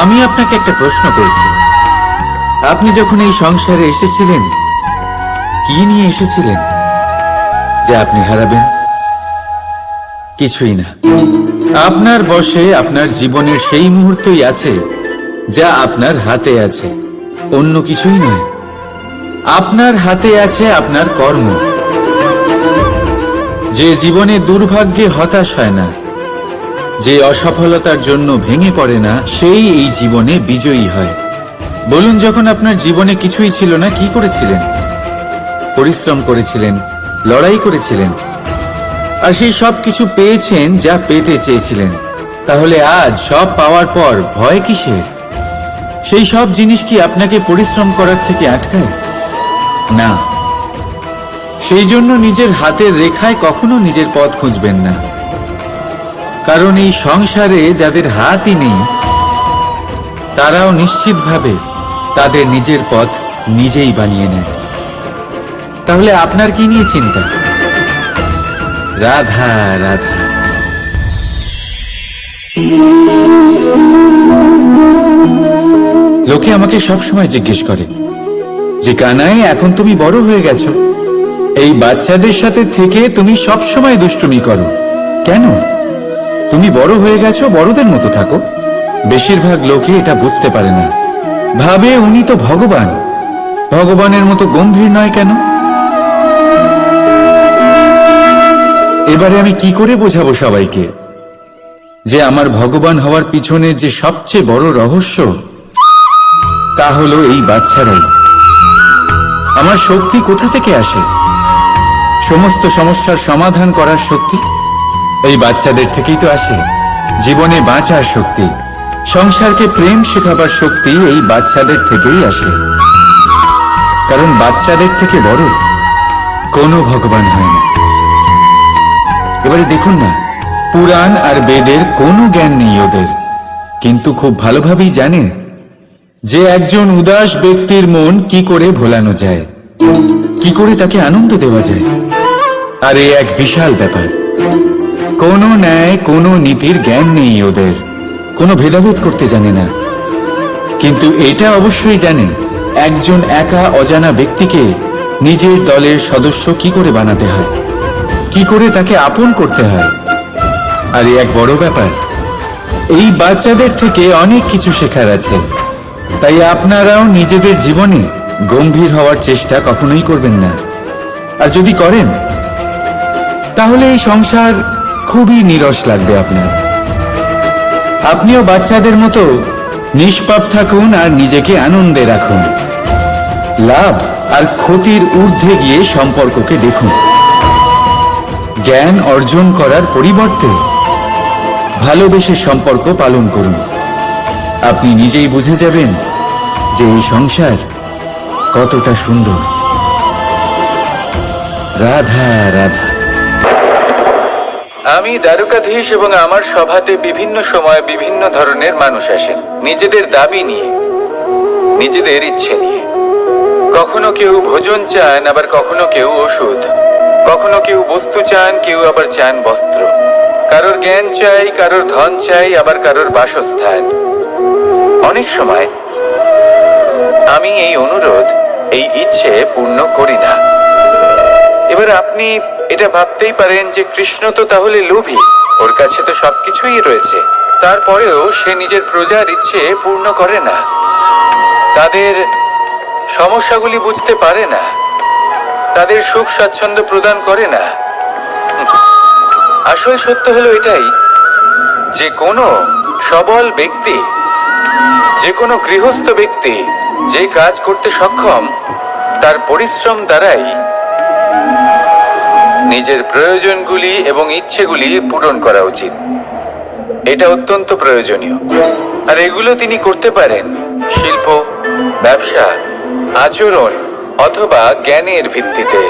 আমি আপনাকে একটা প্রশ্ন করছি। আপনি যখন এই সংসারে এসেছিলেন, কি নিয়ে এসেছিলেন, যে আপনি হারাবেন? কিছুই না। আপনার বসে আপনার জীবনের সেই মুহূর্তই আছে, যা আপনার হাতে আছে। অন্য কিছুই নয়। আপনার হাতে আছে আপনার কর্ম। যে জীবনে দুর্ভাগ্যে হতাশ হয় না যে অসফলতার জন্য ভেঙে পড়ে না, সেই এই জীবনে বিজয়ী হয়। বলুন, যখন আপনার জীবনে কিছুই ছিল না, কি করেছিলেন? পরিশ্রম করেছিলেন, লড়াই করেছিলেন, আর সেই সব কিছু পেয়েছেন যা পেতে চেয়েছিলেন। তাহলে আজ সব পাওয়ার পর ভয় কিসের? সেই সব জিনিস কি আপনাকে পরিশ্রম করার থেকে আটকায়? না। সেই জন্য নিজের হাতের রেখায় কখনো নিজের পথ খুঁজবেন না। কারণ এই সংসারে যাদের হাতই নেই, তারাও নিশ্চিতভাবে তাদের নিজের পথ নিজেই বানিয়ে নেয়। তাহলে আপনার কি নিয়ে চিন্তা? রাধা রাধা। লোকে আমাকে সব সময় জিজ্ঞেস করে, যে কানাই, এখন তুমি বড় হয়ে গেছো। এই বাচ্চাদের সাথে থেকে তুমি সব সময় দুষ্টুমি করো। কেন? তুমি বড় হয়ে গেছো, বড়দের মতো থাকো। বেশিরভাগ লোকে এটা বুঝতে পারে না। ভাবে উনি তো ভগবান। ভগবানের মতো গম্ভীর নয় কেন? এবারে আমি কি করে বোঝাবো সবাইকে? যে আমার ভগবান হওয়ার পিছনে যে সবচেয়ে বড় রহস্য, তা হলো এই বাচ্চারাই। আমার শক্তি কোথা থেকে আসে? সমস্ত সমস্যার সমাধান করার শক্তি এই বাচ্চাদের থেকেই তো আসে। জীবনে বাঁচার শক্তি, সংসারকে প্রেম শেখাবার শক্তি এই বাচ্চাদের থেকেই আসে। কারণ বাচ্চাদের থেকে বড় কোনো ভগবান হয় না। এবারে দেখুন না, পুরাণ আর বেদের কোনো জ্ঞান নেই ওদের। কিন্তু খুব ভালোভাবেই জানে যে একজন উদাস ব্যক্তির মন কি করে ভোলানো যায়, কি করে তাকে আনন্দ দেওয়া যায়। আর এ এক বিশাল ব্যাপার। কোনো ন্যায়, কোনো নীতির জ্ঞান নেই ওদের। কোনো ভেদাভেদ করতে জানে না। কিন্তু এটা অবশ্যই জানে, একজন একা অজানা ব্যক্তিকে নিজের দলের সদস্য কি করে বানাতে হয়? কি করে তাকে আপন করতে হয়? আর, এক বড় ব্যাপার। এই বাচ্চাদের থেকে অনেক কিছু শেখার আছে। তাই আপনারাও নিজেদের জীবনে গম্ভীর হওয়ার চেষ্টা কখনোই করবেন না। আর যদি করেন, তাহলে এই সংসার খুবই নিরস লাগবে আপনার। আপনিও বাচ্চাদের মতো নিষ্পাপ থাকুন আর নিজেকে আনন্দে রাখুন। লাভ আর ক্ষতির ঊর্ধ্বে গিয়ে সম্পর্ককে দেখুন। জ্ঞান অর্জন করার পরিবর্তে ভালোবেসে সম্পর্ক পালন করুন। আপনি নিজেই বুঝে যাবেন যে এই সংসার কতটা সুন্দর। রাধা রাধা। আমি দ্বারকাধীশ এবং আমার সভাতে বিভিন্ন সময় বিভিন্ন ধরনের মানুষ আসেন। নিজেদের দাবি নিয়ে, নিজেদের ইচ্ছে নিয়ে। কখনো কেউ ভোজন চান, আবার কখনো কেউ ওষুধ। কখনো কেউ বস্তু চান, কেউ আবার চান বস্ত্র। কারোর জ্ঞান চাই, কারোর ধন চাই, আবার কারোর বাসস্থান। অনেক সময় আমি এই অনুরোধ, এই ইচ্ছে পূর্ণ করি না। এবার আপনি এটা ভাবতেই পারেন যে কৃষ্ণ তো তাহলে লোভী। ওর কাছে তো সবকিছুই রয়েছে। তারপরেও সে নিজের প্রজার ইচ্ছে পূর্ণ করে না। তাদের সমস্যাগুলি বুঝতে পারে না। তাদের সুখ স্বাচ্ছন্দ্য প্রদান করে না। আসল সত্য হলো এটাই, যে কোনো সবল ব্যক্তি, যে কোনো গৃহস্থ ব্যক্তি যে কাজ করতে সক্ষম, তার পরিশ্রম দ্বারাই নিজের প্রয়োজনগুলি এবং ইচ্ছেগুলি পূরণ করা উচিত। এটা অত্যন্ত প্রয়োজনীয়। আর এগুলো তিনি করতে পারেন শিল্প, ব্যবসা, আচরণ অথবা জ্ঞানের ভিত্তিতে।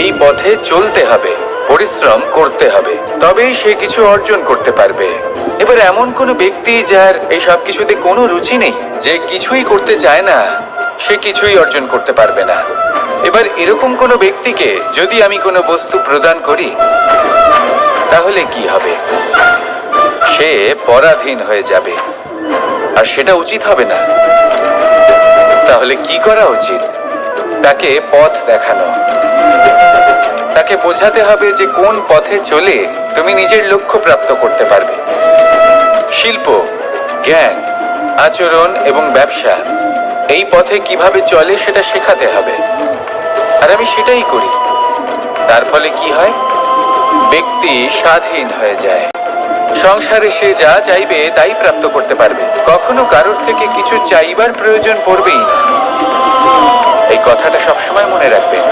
এই পথে চলতে হবে, পরিশ্রম করতে হবে, তবেই সে কিছু অর্জন করতে পারবে। এবার এমন কোনো ব্যক্তি যার এই সব কিছুতে কোনো রুচি নেই, যে কিছুই করতে চায় না, সে কিছুই অর্জন করতে পারবে না। এবার এরকম কোনো ব্যক্তিকে যদি আমি কোনো বস্তু প্রদান করি, তাহলে কি হবে? সে পরাধীন হয়ে যাবে। আর সেটা উচিত হবে না। তাহলে কি করা উচিত? তাকে পথ দেখানো। তাকে বোঝাতে হবে যে কোন পথে চলে তুমি নিজের লক্ষ্য প্রাপ্ত করতে পারবে। শিল্প, জ্ঞান, আচরণ এবং ব্যবসা, এই পথে কীভাবে চলে সেটা শেখাতে হবে। আর আমি সেটাই করি। তার ফলে কি হয়? ব্যক্তি স্বাধীন হয়ে যায়। সংসারে সে যা চাইবে তাই প্রাপ্ত করতে পারবে। কখনো কারোর থেকে কিছু চাইবার প্রয়োজন পড়বেই না। এই কথাটা সবসময় মনে রাখবেন।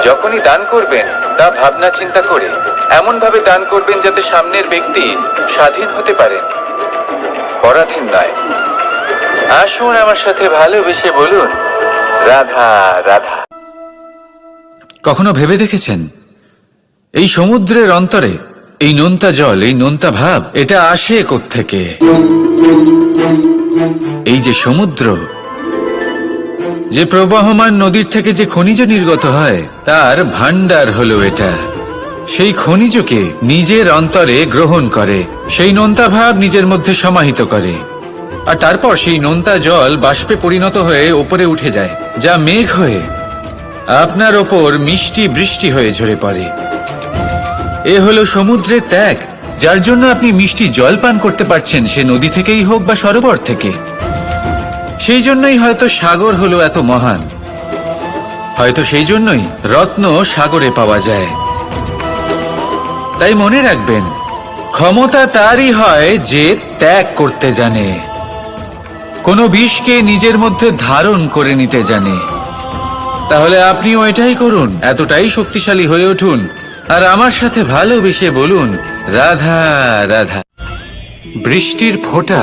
যখনই দান করবেন, তা ভাবনা চিন্তা করে এমন ভাবে দান করবেন যাতে সামনের ব্যক্তি স্বাধীন হতে পারেন। পরাধীন নয়। আসুন আমার সাথে ভালোবেসে বলুন, রাধা রাধা। কখনো ভেবে দেখেছেন? এই সমুদ্রের অন্তরে, এই নোনতা জল, এই নোনতা ভাব, এটা আসে থেকে এই যে সমুদ্র, যে প্রবাহমান নদীর থেকে যে খনিজ নির্গত হয়, তার ভান্ডার হলো এটা। সেই খনিজকে নিজের অন্তরে গ্রহণ করে, সেই নোনতা ভাব নিজের মধ্যে সমাহিত করে। আর তারপর সেই নোনতা জল বাষ্পে পরিণত হয়ে ওপরে উঠে যায়, যা মেঘ হয়ে আপনার ওপর মিষ্টি বৃষ্টি হয়ে ঝরে পড়ে। এ হলো সমুদ্রের ত্যাগ, যার জন্য আপনি মিষ্টি জল পান করতে পারছেন, সে নদী থেকেই হোক বা সরোবর থেকে। সেই জন্যই হয়তো সাগর হলো এত মহান। হয়তো সেই জন্যই রত্ন সাগরে পাওয়া যায়। তাই মনে রাখবেন, ক্ষমতা তারই হয় যে ত্যাগ করতে জানে। কোনো বিষকে নিজের মধ্যে ধারণ করে নিতে জানে। তাহলে আপনিও এটাই করুন, এতটাই শক্তিশালী হয়ে উঠুন। আর আমার সাথে ভালোবেসে বলুন, রাধা রাধা। বৃষ্টির ফোঁটা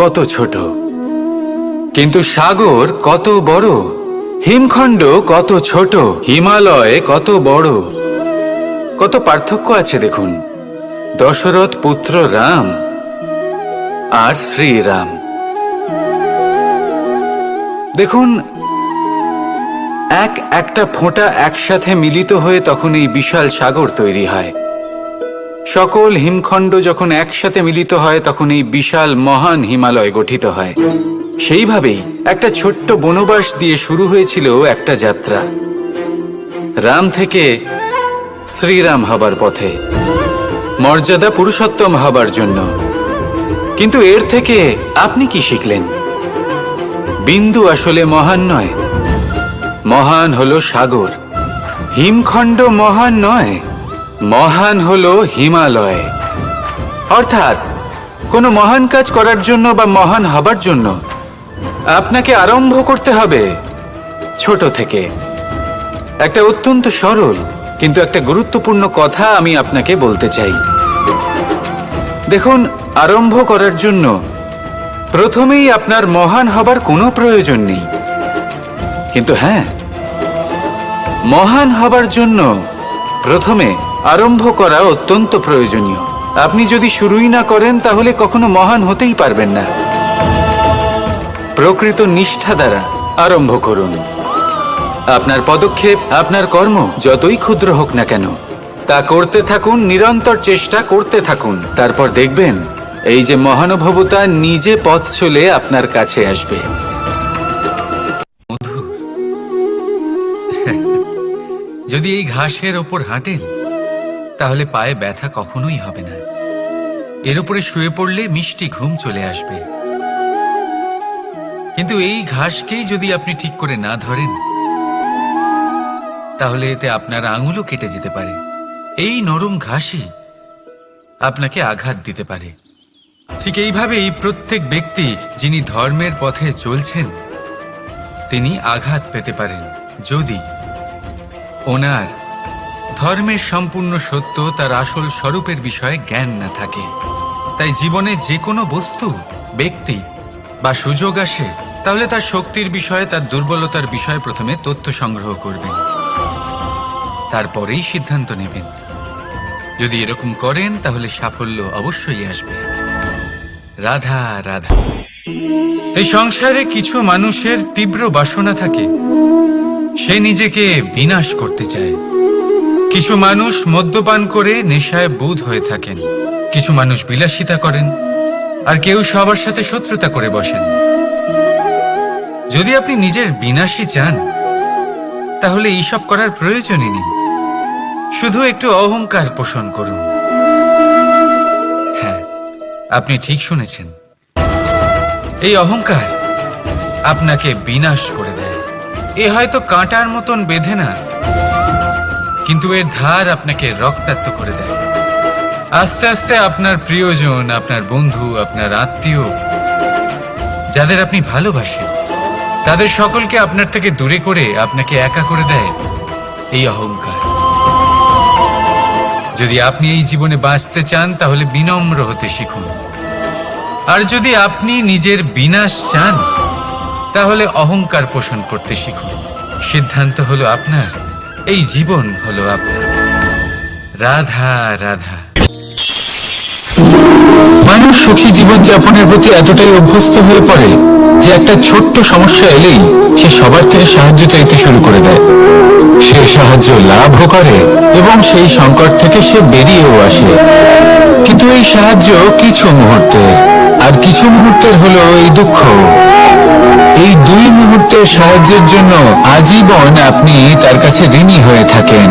কত ছোট, কিন্তু সাগর কত বড়, হিমখণ্ড কত ছোট, হিমালয় কত বড়। কত পার্থক্য আছে দেখুন, দশরথ পুত্র রাম আর শ্রীরাম। দেখুন এক একটা ফোঁটা একসাথে মিলিত হয়ে তখন এই বিশাল সাগর তৈরি হয়। সকল হিমখণ্ড যখন একসাথে মিলিত হয় তখন এই বিশাল মহান হিমালয় গঠিত হয়। সেইভাবেই একটা ছোট্ট বনবাস দিয়ে শুরু হয়েছিল একটা যাত্রা। রাম থেকে শ্রীরাম হবার পথে। মর্যাদা পুরুষোত্তম হবার জন্য। কিন্তু এর থেকে আপনি কি শিখলেন? বিন্দু আসলে মহান নয়। মহান হলো সাগর। হিমখণ্ড মহান নয়, মহান হলো হিমালয়। অর্থাৎ, কোনো মহান কাজ করার জন্য বা মহান হবার জন্য আপনাকে আরম্ভ করতে হবে ছোট থেকে। একটা অত্যন্ত সরল কিন্তু একটা গুরুত্বপূর্ণ কথা আমি আপনাকে বলতে চাই। দেখুন, আরম্ভ করার জন্য প্রথমেই আপনার মহান হবার কোনো প্রয়োজন নেই। কিন্তু হ্যাঁ মহান হবার জন্য প্রথমে আরম্ভ করা অত্যন্ত প্রয়োজনীয়। আপনি যদি শুরুই না করেন, তাহলে কখনো মহান হতেই পারবেন না। প্রকৃত নিষ্ঠা দ্বারা আরম্ভ করুন। আপনার পদক্ষেপ, আপনার কর্ম, যতই ক্ষুদ্র হোক না কেন, তা করতে থাকুন, নিরন্তর চেষ্টা করতে থাকুন। তারপর দেখবেন, এই যে মহানুভবতা নিজে পথ চলে আপনার কাছে আসবে। যদি এই ঘাসের ওপর হাঁটেন, তাহলে পায়ে ব্যথা কখনোই হবে না। এর উপরে শুয়ে পড়লে মিষ্টি ঘুম চলে আসবে। কিন্তু এই ঘাসকেই যদি আপনি ঠিক করে না ধরেন, তাহলে এতে আপনার আঙুলও কেটে যেতে পারে। এই নরম ঘাসই আপনাকে আঘাত দিতে পারে। ঠিক এইভাবেই প্রত্যেক ব্যক্তি যিনি ধর্মের পথে চলছেন, তিনি আঘাত পেতে পারেন। যদি ওনার। ধর্মের সম্পূর্ণ সত্য তার আসল স্বরূপের বিষয়ে জ্ঞান না থাকে। তাই জীবনে যে কোনো বস্তু, ব্যক্তি বা সুযোগ আসে, তাহলে তার শক্তির বিষয়ে, তার দুর্বলতার বিষয়ে প্রথমে তথ্য সংগ্রহ করবেন। তারপরেই সিদ্ধান্ত নেবেন। যদি এরকম করেন, তাহলে সাফল্য অবশ্যই আসবে। রাধা রাধা। এই সংসারে কিছু মানুষের তীব্র বাসনা থাকে। সে নিজেকে বিনাশ করতে চায়। কিছু মানুষ মদ্যপান করে নেশায় বুধ হয়ে থাকেন। কিছু মানুষ বিলাসিতা করেন, আর কেউ সবার সাথে শত্রুতা করে বসেন। যদি আপনি নিজের বিনাশই চান, তাহলে এইসব করার প্রয়োজনই নেই। শুধু একটু অহংকার পোষণ করুন। হ্যাঁ আপনি ঠিক শুনেছেন। এই অহংকার আপনাকে বিনাশ করে দেয়। এ হয়তো কাঁটার মতন বেঁধে না, কিন্তু এর ধার আপনাকে রক্তাক্ত করে দেয়। আস্তে আস্তে আপনার প্রিয়জন, আপনার বন্ধু, আপনার আত্মীয়, যাদের আপনি ভালোবাসেন, তাদের সকলকে আপনার থেকে দূরে করে আপনাকে একা করে দেয় এই অহংকার। যদি আপনি এই জীবনে বাঁচতে চান, তাহলে বিনম্র হতে শিখুন। আর যদি আপনি নিজের বিনাশ চান তাহলে অহংকার পোষণ করতে শিখুন। সিদ্ধান্ত হলো আপনার, এই জীবন হলো আপনার। রাধা রাধা। মানুষ সুখী জীবনযাপনের প্রতি এতটাই অভ্যস্ত হয়ে পড়ে যে একটা ছোট্ট সমস্যা এলেই সে সবার থেকে সাহায্য চাইতে শুরু করে দেয়। সে সাহায্য লাভও করে এবং সেই সংকট থেকে সে বেরিয়েও আসে। কিন্তু এই সাহায্য কিছু মুহূর্তের আর কিছু মুহূর্তের হলো এই দুঃখ। এই দুই মুহূর্তের সাহায্যের জন্য আজীবন আপনি তার কাছে ঋণী হয়ে থাকেন।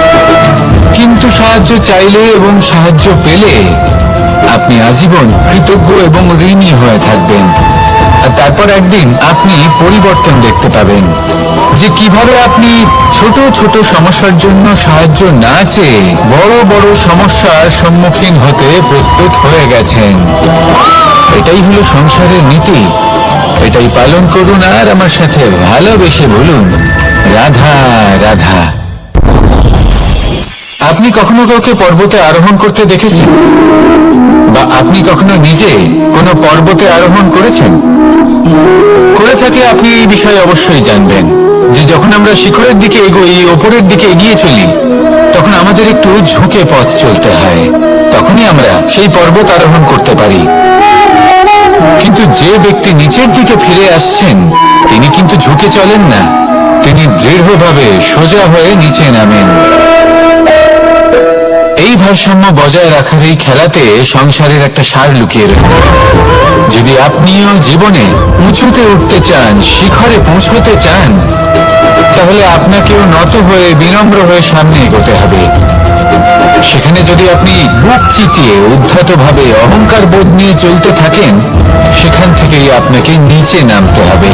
কিন্তু সাহায্য চাইলে এবং সাহায্য পেলে আপনি আজীবন কৃতজ্ঞ এবং ঋণী হয়ে থাকবেন। আর তারপর একদিন আপনি পরিবর্তন দেখতে পাবেন যে কীভাবে আপনি ছোট ছোট সমস্যার জন্য সাহায্য না চেয়ে বড় বড় সমস্যার সম্মুখীন হতে প্রস্তুত হয়ে গেছেন। এটাই হলো সংসারের নীতি। এটাই পালন করুন আর আমার সাথে ভালোবেসে বলুন, রাধা রাধা। আপনি কখনো কাউকে পর্বতে আরোহণ করতে দেখেছেন? বা আপনি কখনো নিজে কোনো পর্বতে আরোহণ করেছেন? করে থাকলে আপনি এই বিষয়ে অবশ্যই জানবেন যে যখন আমরা শিখরের দিকে এগোই, ওপরের দিকে এগিয়ে চলি, তখন আমাদের একটু ঝুঁকে পথ চলতে হয়। তখনই আমরা সেই পর্বত আরোহণ করতে পারি। কিন্তু যে ব্যক্তি নিচের দিকে ফিরে আসছেন, তিনি কিন্তু ঝুঁকে চলেন না। তিনি দৃঢ়ভাবে সোজা হয়ে নিচে নামেন। ভারসাম্য বজায় রাখার এই খেলাতে সংসারের একটা সার লুকিয়ে রয়েছে। যদি আপনিও জীবনে উঁচুতে উঠতে চান, শিখরে পৌঁছতে চান, তাহলে আপনাকেও নত হয়ে, বিনম্র হয়ে সামনে এগোতে হবে। সেখানে যদি আপনি বুক চিতিয়ে উদ্ধত ভাবে অহংকার বোধ নিয়ে চলতে থাকেন, সেখান থেকেই আপনাকে নিচে নামতে হবে।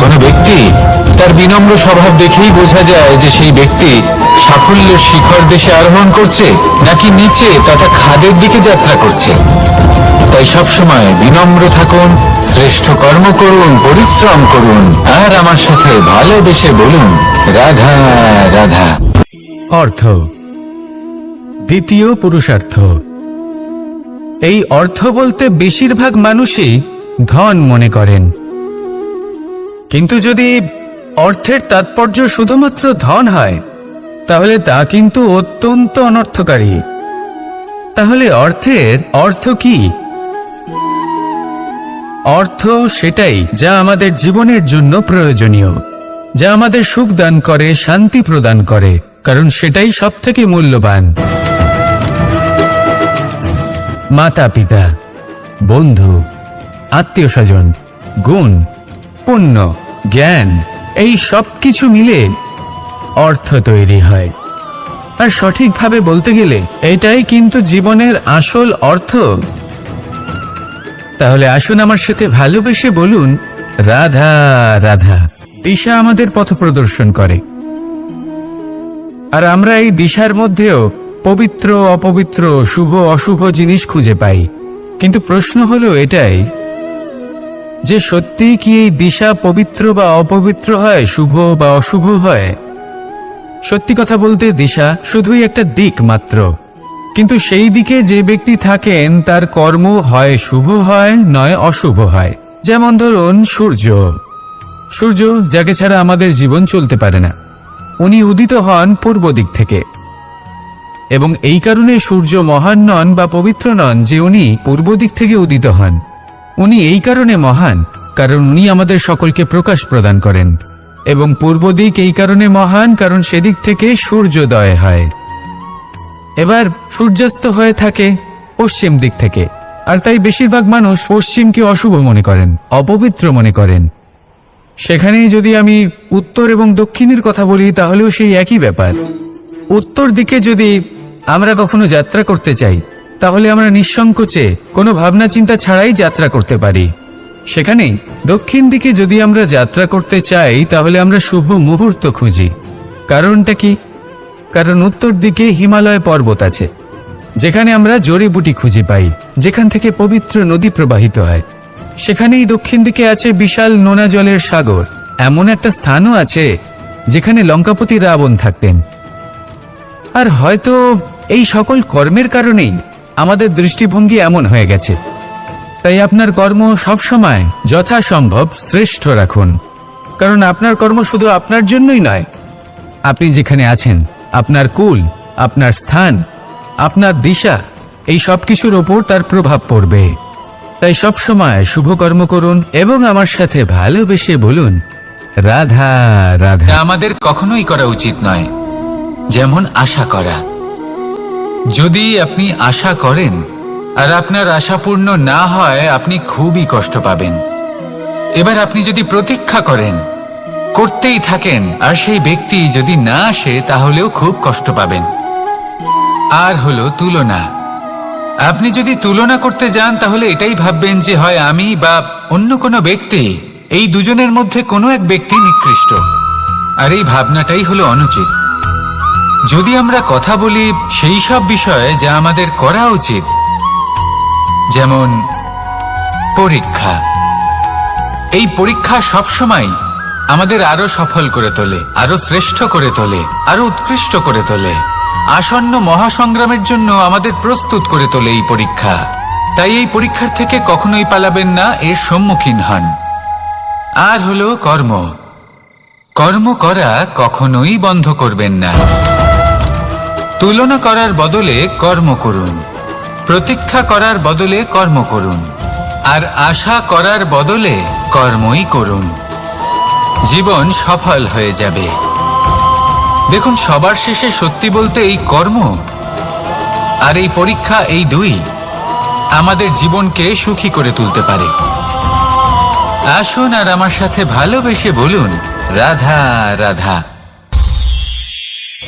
কোনো ব্যক্তি তার বিনম্র স্বভাব দেখেই বোঝা যায় যে সেই ব্যক্তি সাফল্যের শিখর দেশে আরোহণ করছে নাকি নিচে তথা খাদের দিকে যাত্রা করছে। তাই সবসময় বিনম্র থাকুন, শ্রেষ্ঠ কর্ম করুন, পরিশ্রম করুন, আর আমার সাথে ভালোবেসে বলুন, রাধা রাধা। অর্থ। দ্বিতীয় পুরুষার্থ। এই অর্থ বলতে বেশিরভাগ মানুষই ধন মনে করেন। কিন্তু যদি অর্থের তাৎপর্য শুধুমাত্র ধন হয়, তাহলে তা কিন্তু অত্যন্ত অনর্থকারী। তাহলে অর্থের অর্থ কি? অর্থ সেটাই যা আমাদের জীবনের জন্য প্রয়োজনীয়, যা আমাদের সুখ দান করে, শান্তি প্রদান করে, কারণ সেটাই সব থেকে মূল্যবান। মাতা পিতা, বন্ধু, আত্মীয় স্বজন, গুণ, পুণ্য, জ্ঞান এই সব কিছু মিলে অর্থ তৈরি হয়। আর সঠিকভাবে বলতে গেলে এটাই কিন্তু জীবনের আসল অর্থ। তাহলে আসুন আমার সাথে ভালোবেসে বলুন, রাধা রাধা দিশা আমাদের পথ প্রদর্শন করে। আর আমরা এই দিশার মধ্যেও পবিত্র, অপবিত্র, শুভ, অশুভ জিনিস খুঁজে পাই। কিন্তু প্রশ্ন হলো এটাই যে সত্যি কি এই দিশা পবিত্র বা অপবিত্র হয়, শুভ বা অশুভ হয়? সত্যি কথা বলতে দিশা শুধুই একটা দিক মাত্র। কিন্তু সেই দিকে যে ব্যক্তি থাকেন, তার কর্ম হয় শুভ হয়, নয় অশুভ হয়। যেমন ধরুন, সূর্য। সূর্য যাকে ছাড়া আমাদের জীবন চলতে পারে না। উনি উদিত হন পূর্ব দিক থেকে। এবং এই কারণে সূর্য মহান নন বা পবিত্র নন যে উনি পূর্ব দিক থেকে উদিত হন। উনি এই কারণে মহান, কারণ উনি আমাদের সকলকে প্রকাশ প্রদান করেন। এবং পূর্ব দিক এই কারণে মহান, কারণ সেদিক থেকে সূর্যোদয় হয়। এবার সূর্যাস্ত হয়ে থাকে পশ্চিম দিক থেকে, আর তাই বেশিরভাগ মানুষ পশ্চিমকে অশুভ মনে করেন, অপবিত্র মনে করেন। সেখানেই যদি আমি উত্তর এবং দক্ষিণের কথা বলি, তাহলেও সেই একই ব্যাপার। উত্তর দিকে যদি আমরা কখনো যাত্রা করতে চাই তাহলে আমরা নিঃসংকোচে কোনো ভাবনা চিন্তা ছাড়াই যাত্রা করতে পারি। সেখানেই দক্ষিণ দিকে যদি আমরা যাত্রা করতে চাই, তাহলে আমরা শুভ মুহূর্ত খুঁজি। কারণটা কি? কারণ উত্তর দিকে হিমালয় পর্বত আছে, যেখানে আমরা জড়িবুটি খুঁজে পাই, যেখান থেকে পবিত্র নদী প্রবাহিত হয়। সেখানেই দক্ষিণ দিকে আছে বিশাল নোনা জলের সাগর। এমন একটা স্থানও আছে, যেখানে লঙ্কাপতি রাবণ থাকতেন। আর হয়তো এই সকল কর্মের কারণেই আমাদের দৃষ্টিভঙ্গি এমন হয়ে গেছে। তাই আপনার কর্ম সবসময় যথাসম্ভব শ্রেষ্ঠ রাখুন। কারণ আপনার কর্ম শুধু আপনার জন্যই নয়। আপনি যেখানে আছেন, আপনার কুল, আপনার স্থান, আপনার দিশা, এই সব কিছুর ওপর তার প্রভাব পড়বে। তাই সবসময় শুভ কর্ম করুন এবং আমার সাথে ভালোবেসে বলুন, রাধা রাধা। আমাদের কখনোই করা উচিত নয়। যেমন আশা করা। যদি আপনি আশা করেন আর আপনার আশা পূর্ণ না হয়, আপনি খুবই কষ্ট পাবেন। এবার আপনি যদি প্রতীক্ষা করেন, করতেই থাকেন, আর সেই ব্যক্তি যদি না আসে, তাহলেও খুব কষ্ট পাবেন। আর হলো তুলনা। আপনি যদি তুলনা করতে যান, তাহলে এটাই ভাববেন যে, হয় আমি বা অন্য কোনো ব্যক্তি, এই দুজনের মধ্যে কোনো এক ব্যক্তি নিকৃষ্ট। আর এই ভাবনাটাই হলো অনুচিত। যদি আমরা কথা বলি সেই সব বিষয়ে যা আমাদের করা উচিত, যেমন পরীক্ষা। এই পরীক্ষা সবসময় আমাদের আরও সফল করে তোলে, আরও শ্রেষ্ঠ করে তোলে, আরও উৎকৃষ্ট করে তোলে। আসন্ন মহাসংগ্রামের জন্য আমাদের প্রস্তুত করে তোলে এই পরীক্ষা। তাই এই পরীক্ষার থেকে কখনোই পালাবেন না, এর সম্মুখীন হন। আর হলো কর্ম। কর্ম করা কখনোই বন্ধ করবেন না। তুলনা করার বদলে কর্ম করুন। প্রতীক্ষা করার বদলে কর্ম করুন। আর আশা করার বদলে কর্মই করুন। জীবন সফল হয়ে যাবে। দেখুন, সবার শেষে সত্যি বলতে এই কর্ম আর এই পরীক্ষা এই দুই আমাদের জীবনকে সুখী করে তুলতে পারে। আসুন আর আমার সাথে ভালোবেসে বলুন, রাধা রাধা।